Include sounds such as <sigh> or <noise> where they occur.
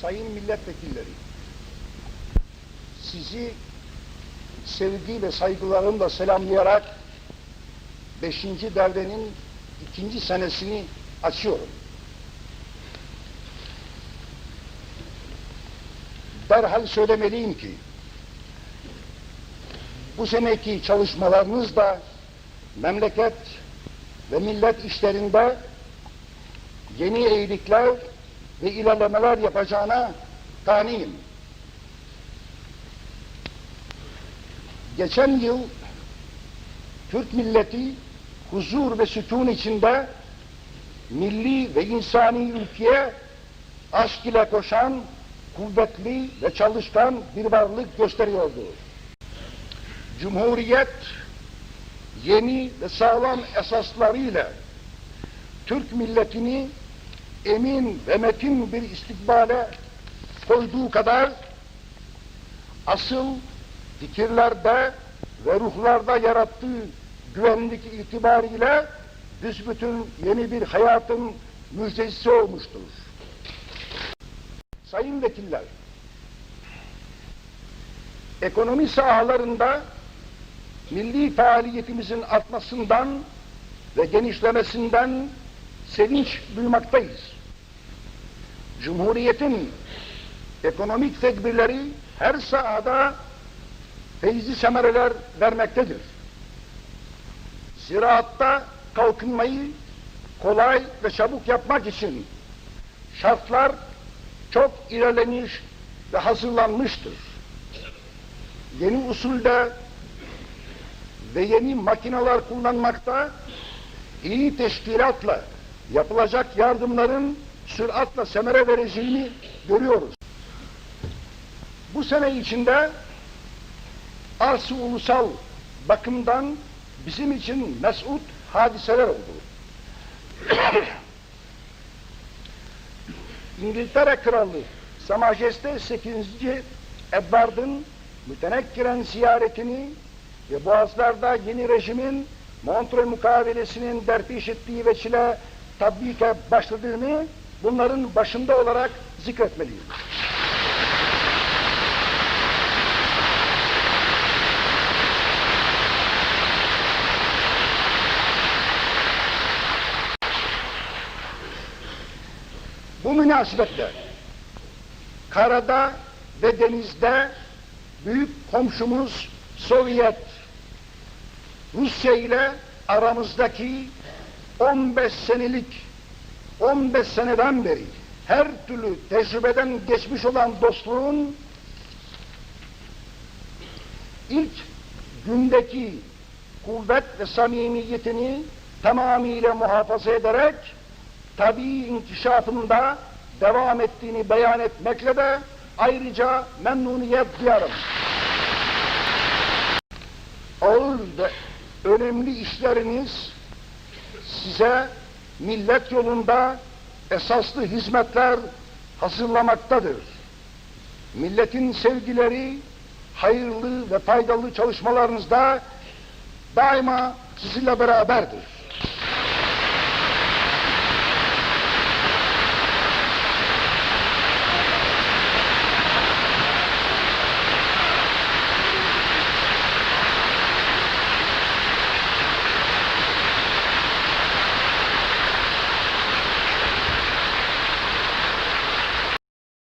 sayın milletvekilleri, sizi sevgi ve saygılarımla selamlayarak beşinci devrenin ikinci senesini açıyorum. Derhal söylemeliyim ki, bu seneki çalışmalarınız da memleket ve millet işlerinde yeni eğilikler ve ilerlemeler yapacağına kaniyim. Geçen yıl Türk milleti huzur ve sükun içinde milli ve insani ülkeye aşk ile koşan kuvvetli ve çalışkan bir varlık gösteriyordu. Cumhuriyet yeni ve sağlam esaslarıyla Türk milletini emin ve metin bir istikbale koyduğu kadar asıl fikirlerde ve ruhlarda yarattığı güvenlik itibariyle büsbütün yeni bir hayatın müjdecisi olmuştur. Sayın vekiller, ekonomi sahalarında milli faaliyetimizin artmasından ve genişlemesinden sevinç duymaktayız. Cumhuriyetin ekonomik tedbirleri her sahada feyzi semereler vermektedir. Ziraatta kalkınmayı kolay ve çabuk yapmak için şartlar çok ilerlemiş ve hazırlanmıştır. Yeni usulde ve yeni makineler kullanmakta iyi teşkilatla yapılacak yardımların süratle semere vereceğini görüyoruz. Bu sene içinde arz ulusal bakımdan bizim için mesut hadiseler oldu. <coughs> İngiltere Kralı Sa Majeste 8. Edward'ın mütenekkiren ziyaretini ve Boğazlar'da yeni rejimin Montreux mukavelesinin derpiş ettiği veçile tatbike başladığını bunların başında olarak zikretmeliyim. Bu münasebetle karada ve denizde büyük komşumuz Sovyet Rusya ile aramızdaki 15 senelik 15 seneden beri her türlü tecrübeden geçmiş olan dostluğun ilk gündeki kuvvet ve samimiyetini tamamıyla muhafaza ederek tabii inkişafında devam ettiğini beyan etmekle de ayrıca memnuniyet duyarım. Ağır ve önemli işleriniz size millet yolunda esaslı hizmetler hazırlamaktadır. Milletin sevgileri, hayırlı ve faydalı çalışmalarınızda daima sizinle beraberdir.